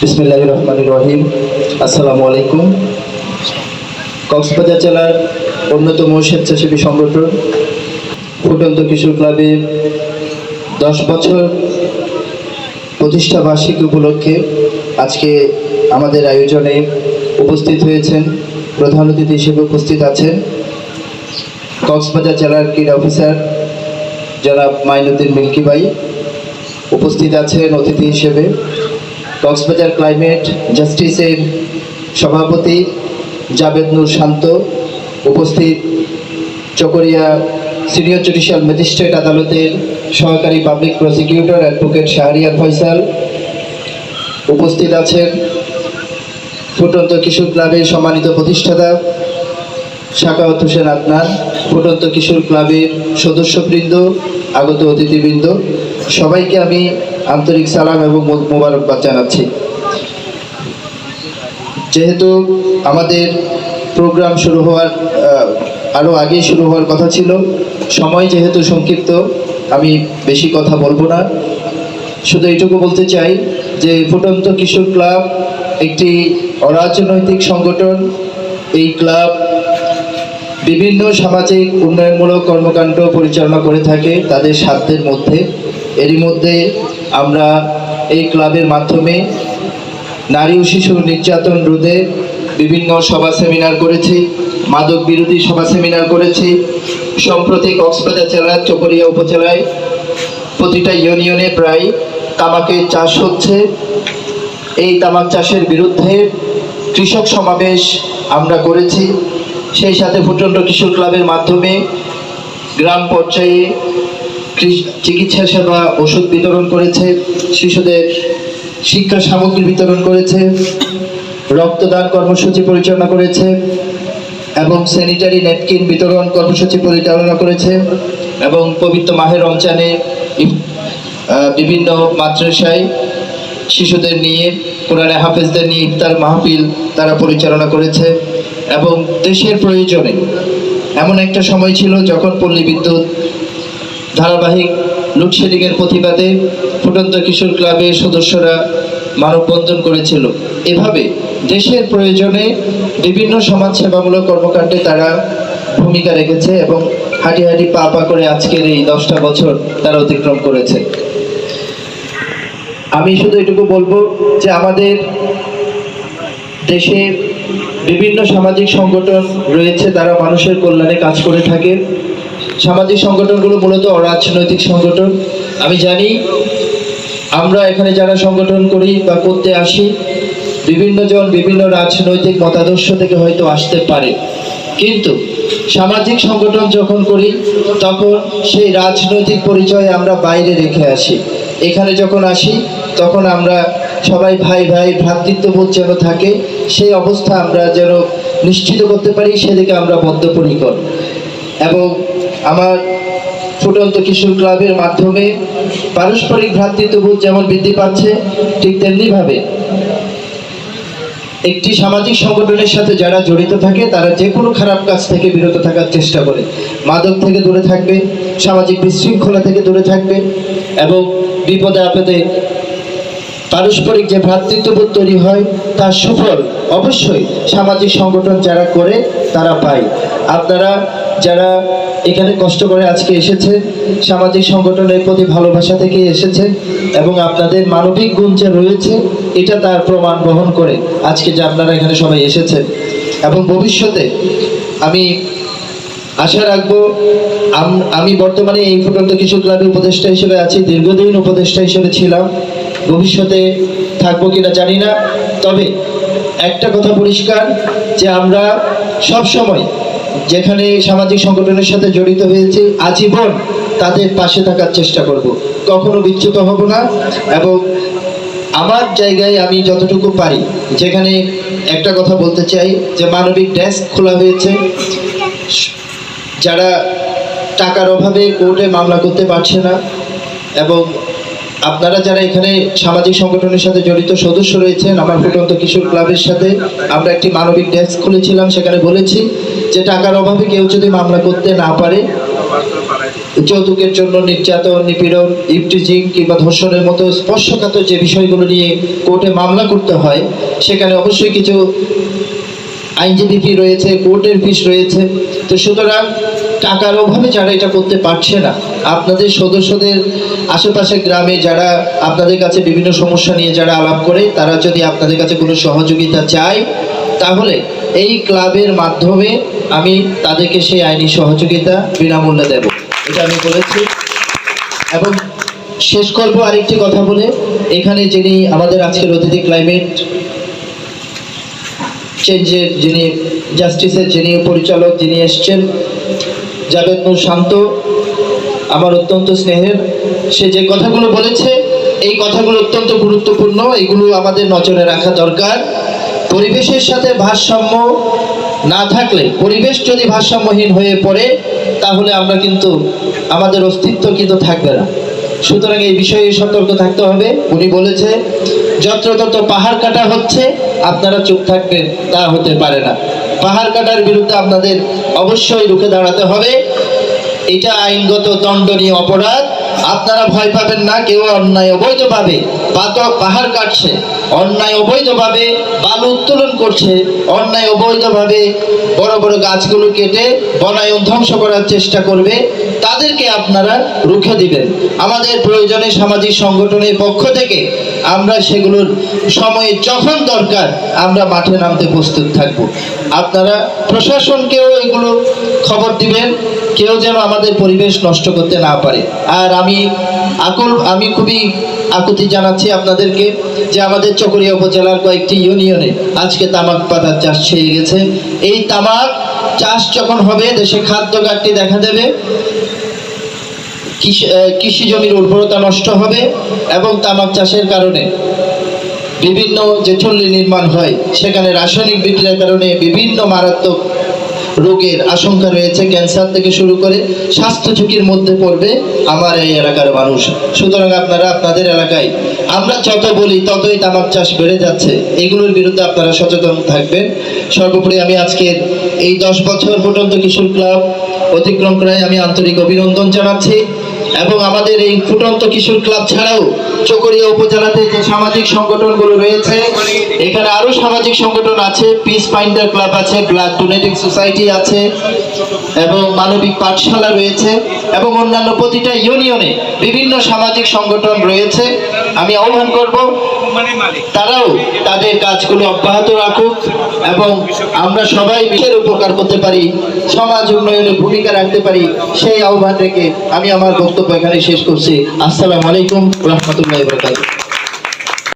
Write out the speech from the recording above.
বিসমিল্লাহ রহমান রহিম। আসসালামু আলাইকুম কক্সবাজার জেলার অন্যতম স্বেচ্ছাসেবী সংগঠন ফুটন্ত কিশোর ক্লাবে দশ বছর প্রতিষ্ঠা বার্ষিকী উপলক্ষে আজকে আমাদের আয়োজনে উপস্থিত হয়েছেন প্রধান অতিথি হিসেবে উপস্থিত আছেন কক্সবাজার জেলার ক্রীড়া অফিসার জনাব মাইনুদ্দিন মিল্কি ভাই। উপস্থিত আছেন অতিথি হিসেবে কক্সবাজার ক্লাইমেট জাস্টিসের সভাপতি জাবেদ নূর শান্ত, উপস্থিত চকরিয়া সিনিয়র জুডিশিয়াল ম্যাজিস্ট্রেট আদালতের সহকারী public prosecutor advocate Shahriar Faisal, উপস্থিত আছেন ফুটন্ত কিশোর ক্লাবের সম্মানিত প্রতিষ্ঠাতা শাকাওয়াত হোসেন আদনান, ফুটন্ত কিশোর ক্লাবের সদস্যবৃন্দ, আগত অতিথিবৃন্দ। সবাইকে আমি আন্তরিক সালাম এবং মোবারকবাদ জানাচ্ছি। যেহেতু আমাদের প্রোগ্রাম শুরু হওয়ার আরও আগেই শুরু হওয়ার কথা ছিল, সময় যেহেতু সংক্ষিপ্ত, আমি বেশি কথা বলব না। শুধু এইটুকু বলতে চাই যে ফুটন্ত কিশোর ক্লাব একটি অরাজনৈতিক সংগঠন। এই ক্লাব বিভিন্ন সামাজিক উন্নয়নমূলক কর্মকাণ্ড পরিচালনা করে থাকে তাদের সাধ্যের মধ্যে। এরই মধ্যে আমরা এই ক্লাবের মাধ্যমে নারী ও শিশু নির্যাতন রোধে বিভিন্ন সভা সেমিনার করেছি, মাদক বিরোধী সভা সেমিনার করেছি সম্প্রতি কক্সবাজার জেলার চকরিয়া উপজেলায়। প্রতিটা ইউনিয়নে প্রায় তামাকের চাষ হচ্ছে। এই তামাক চাষের বিরুদ্ধে কৃষক সমাবেশ আমরা করেছি। সেই সাথে ফুটন্ড কিশোর ক্লাবের মাধ্যমে গ্রাম পর্যায়ে চিকিৎসা সেবা, ওষুধ বিতরণ করেছে, শিশুদের শিক্ষা সামগ্রী বিতরণ করেছে, রক্তদান কর্মসূচি পরিচালনা করেছে এবং স্যানিটারি ন্যাপকিন বিতরণ কর্মসূচি পরিচালনা করেছে এবং পবিত্র মাহের রমজানে বিভিন্ন মাদ্রাসায় শিশুদের নিয়ে, কোরআনে হাফেজদের নিয়ে ইফতার মাহফিল তারা পরিচালনা করেছে এবং দেশের প্রয়োজনে এমন একটা সময় ছিল যখন পল্লী বিদ্যুৎ ধারাবাহিক লোডশেডিংয়ের প্রতিবাদে ফুটন্ত কিশোর ক্লাবের সদস্যরা মানববন্ধন করেছিল। এভাবে দেশের প্রয়োজনে বিভিন্ন সমাজসেবামূলক কর্মকাণ্ডে তারা ভূমিকা রেখেছে এবং হাঁটি হাঁটি পা পা করে আজকের এই দশটা বছর তারা অতিক্রম করেছে। আমি শুধু এটুকু বলব যে আমাদের দেশে বিভিন্ন সামাজিক সংগঠন রয়েছে, তারা মানুষের কল্যাণে কাজ করে থাকে। সামাজিক সংগঠনগুলো মূলত অরাজনৈতিক সংগঠন। আমি জানি আমরা এখানে যারা সংগঠন করি বা করতে আসি, বিভিন্ন জন বিভিন্ন রাজনৈতিক মতাদর্শ থেকে হয়তো আসতে পারে। কিন্তু সামাজিক সংগঠন যখন করি, তখন সেই রাজনৈতিক পরিচয় আমরা বাইরে রেখে আসি। এখানে যখন আসি, তখন আমরা সবাই ভাই ভাই ভ্রাতৃত্ববোধ যেন থাকে, সেই অবস্থা আমরা যেন নিশ্চিত করতে পারি, সেদিকে আমরা বদ্ধপরিকর। এবং আমার ফুটন্ত কিশোর ক্লাবের মাধ্যমে পারস্পরিক ভ্রাতৃত্ববোধ যেমন বৃদ্ধি পাচ্ছে, ঠিক তেমনিভাবে একটি সামাজিক সংগঠনের সাথে যারা জড়িত থাকে, তারা যে কোনো খারাপ কাজ থেকে বিরত থাকার চেষ্টা করে। মাদক থেকে দূরে থাকবে, সামাজিক বিশৃঙ্খলা থেকে দূরে থাকবে এবং বিপদে আপদে পারস্পরিক যে ভ্রাতৃত্ববোধ তৈরি হয়, তার সুফল অবশ্যই সামাজিক সংগঠন যারা করে, তারা পায়। আপনারা যারা এখানে কষ্ট করে আজকে এসেছে। সামাজিক সংগঠনের প্রতি ভালোবাসা থেকে এসেছে এবং আপনাদের মানবিক গুণ যে রয়েছে, এটা তার প্রমাণ বহন করে আজকে যে আপনারা এখানে সবাই এসেছেন। এবং ভবিষ্যতে আমি আশা রাখব, আম- বর্তমানে এই ফুটন্ত কিশোর ক্লাবের উপদেষ্টা হিসেবে আছি, দীর্ঘদিন উপদেষ্টা হিসেবে ছিলাম। ভবিষ্যতে থাকব কিনা জানি না। তবে একটা কথা পরিষ্কার, যে আমরা সব সময় যেখানে সামাজিক সংগঠনের সাথে জড়িত হয়েছে, আজীবন তাদের পাশে থাকার চেষ্টা করব। কখনো বিচ্যুত হব না এবং আমার জায়গায় আমি যতটুকু পারি, যেখানে একটা কথা বলতে চাই যে মানবিক ডেস্ক খোলা হয়েছে। যারা টাকার অভাবে কোর্টে মামলা করতে পারছে না এবং আপনারা যারা এখানে সামাজিক সংগঠনের সাথে জড়িত সদস্য রয়েছেন, আমার ফুটন্ত কিশোর ক্লাবের সাথে আমরা একটি মানবিক ডেস্ক খুলেছিলাম, সেখানে বলেছি যে টাকার অভাবে কেউ যদি মামলা করতে না পারে, যৌতুকের জন্য নির্যাতন, নিপীড়ন, ইফটিজিং কিংবা ধর্ষণের মতো স্পর্শকাতর যে বিষয়গুলো নিয়ে কোর্টে মামলা করতে হয়, সেখানে অবশ্যই কিছু আইনজীবী ফি রয়েছে, কোর্টের ফিস রয়েছে। তো সুতরাং টাকার অভাবে যারা এটা করতে পারছে না আপনাদের সদস্যদের আশেপাশে গ্রামে যারা আপনাদের কাছে বিভিন্ন সমস্যা নিয়ে যারা আলাপ করে, তারা যদি আপনাদের কাছে কোনো সহযোগিতা চায়, তাহলে এই ক্লাবের মাধ্যমে আমি তাদেরকে সেই আইনি সহযোগিতা বিনামূল্যে দেব। এটা আমি বলেছি। এবং শেষ করব আরেকটি কথা বলে, এখানে যিনি আমাদের আজকের অতিথি ক্লাইমেট চেঞ্জের যিনি জাস্টিসের যিনি পরিচালক যিনি এসছেন জাভেদ শান্ত আমার অত্যন্ত স্নেহের। সে যে কথাগুলো বলেছে, এই কথাগুলো অত্যন্ত গুরুত্বপূর্ণ। এগুলো আমাদের নজরে রাখা দরকার। পরিবেশের সাথে ভারসাম্য না থাকলে, পরিবেশ যদি ভারসাম্যহীন হয়ে পড়ে, তাহলে আমরা কিন্তু আমাদের অস্তিত্ব কিন্তু থাকবে না। সুতরাং এই বিষয়ে সতর্ক থাকতে হবে। উনি বলেছে, যত্রতত্র পাহাড় কাটা হচ্ছে, আপনারা চুপ থাকবেন, তা হতে পারে না। পাহাড় কাটার বিরুদ্ধে আপনাদের অবশ্যই রুখে দাঁড়াতে হবে। এটা আইনগত দণ্ডনীয় অপরাধ। আপনারা ভয় পাবেন না, কেউ অন্যায় অবৈধভাবে পাতক পাহাড় কাটছে, অন্যায় অবৈধভাবে বালু উত্তোলন করছে, অন্যায় অবৈধভাবে বড় বড় গাছগুলো কেটে বনায়ন ধ্বংস করার চেষ্টা করবে, তাদেরকে আপনারা রুখে দিবেন। আমাদের প্রয়োজনে সামাজিক সংগঠনের পক্ষ থেকে আমরা সেগুলোর সময়ে যখন দরকার আমরা মাঠে নামতে প্রস্তুত থাকব। আপনারা প্রশাসনকেও এগুলো খবর দিবেন। কেউ যেন আমাদের পরিবেশ নষ্ট করতে না পারে। আর আমি আকুল, আমি খুবই আকুতি জানাচ্ছি আপনাদেরকে যে আমাদের চকরিয়া উপজেলার কয়েকটি ইউনিয়নে আজকে তামাক পাতার চাষ ছেয়ে গেছে। এই তামাক চাষ যখন হবে, দেশে খাদ্য ঘাটতি দেখা দেবে কৃষি জমির উর্বরতা নষ্ট হবে এবং তামাক চাষের কারণে বিভিন্ন যে চল্লি নির্মাণ হয়, সেখানে রাসায়নিক বিক্রিয়ার কারণে বিভিন্ন মারাত্মক রোগের আশঙ্কা রয়েছে, ক্যান্সার থেকে শুরু করে স্বাস্থ্য ঝুঁকির মধ্যে পড়বে আমার এই এলাকার মানুষ। সুতরাং আপনারা আপনাদের এলাকায়, আমরা যত বলি ততই তামাক চাষ বেড়ে যাচ্ছে। এগুলোর বিরুদ্ধে আপনারা সচেতন থাকবেন। সর্বোপরি আমি আজকের এই দশ বছর পর্যন্ত কিশোর ক্লাব অতিক্রম করায় আমি আন্তরিক অভিনন্দন জানাচ্ছি। এবং আমাদের এই ফুটন্ত কিশোর ক্লাব ছাড়াও চকরিয়া উপজেলাতে যে সামাজিক সংগঠনগুলো রয়েছে, এখানে আরও সামাজিক সংগঠন আছে পিস ফাইন্ডার ক্লাব আছে ব্লাড ডোনেটিং সোসাইটি আছে, এবং মানবিক পাঠশালা রয়েছে, এবং অন্যান্য প্রতিটা ইউনিয়নে বিভিন্ন সামাজিক সংগঠন রয়েছে। আমি আহ্বান করব তারাও তাদের কাজগুলো অব্যাহত রাখুক এবং আমরা সবাই বিশ্বের উপকার করতে পারি, সমাজ উন্নয়নে ভূমিকা রাখতে পারি, সেই আহ্বান রেখে আমি আমার বক্তব্য এখানে শেষ করছি। আসসালামু আলাইকুম রহমতুল্লাহ বরকাতুহ।